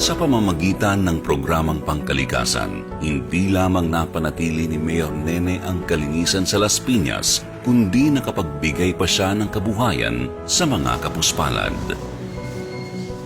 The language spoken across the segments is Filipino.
Sa pamamagitan ng programang pangkalikasan, hindi lamang napanatili ni Mayor Nene ang kalinisan sa Las Piñas, kundi nakapagbigay pa siya ng kabuhayan sa mga kapuspalad.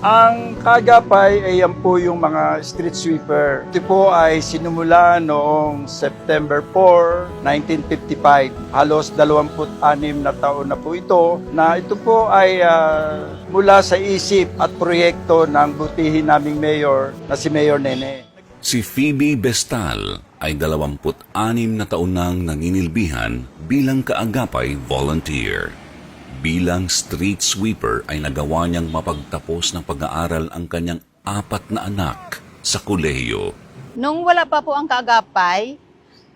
Ang kagapay ay yan po yung mga street sweeper. Ito po ay sinumula noong September 4, 1955. Halos 26 na taon na po ito na ito po ay ah, mula sa isip at proyekto ng butihin naming mayor na si Mayor Nene. Si Phoebe Bestal ay 26 na taon nang naninilbihan bilang kaagapay volunteer. Bilang street sweeper ay nagawa niyang mapagtapos ng pag-aaral ang kanyang apat na anak sa kolehiyo. Nung wala pa po ang kaagapay,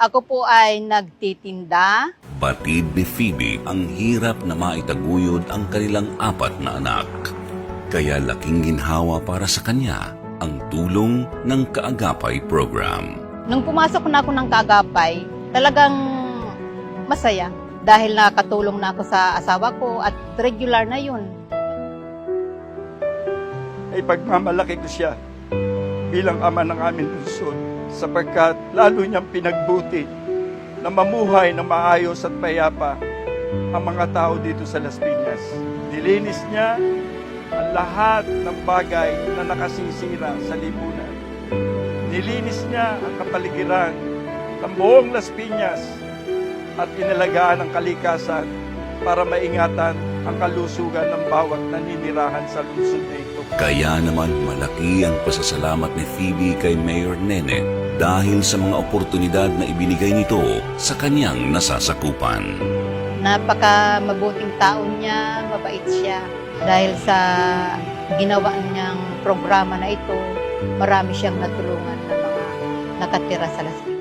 ako po ay nagtitinda. Batid ni Phoebe ang hirap na maitaguyod ang kanilang apat na anak. Kaya laking ginhawa para sa kanya ang tulong ng Kaagapay Program. Nung pumasok na ako ng kaagapay, talagang masaya dahil nakatulong na ako sa asawa ko at regular na yun. ay pagmamalaki ko siya bilang ama ng aming lungsod sapagkat lalo niyang pinagbuti na mamuhay na maayos at payapa ang mga tao dito sa Las Piñas. Dilinis niya ang lahat ng bagay na nakasisira sa lipunan. Nilinis niya ang kapaligiran ng buong Las Piñas at inalagaan ang kalikasan para maingatan ang kalusugan ng bawat naninirahan sa lungsod na ito. Kaya naman malaki ang pasasalamat ni Phoebe kay Mayor Nene dahil sa mga oportunidad na ibinigay nito sa kanyang nasasakupan. Napaka mabuting tao niya, mabait siya. Dahil sa ginawa niyang programa na ito, marami siyang natulungan ng mga nakatira sa Las Piñas.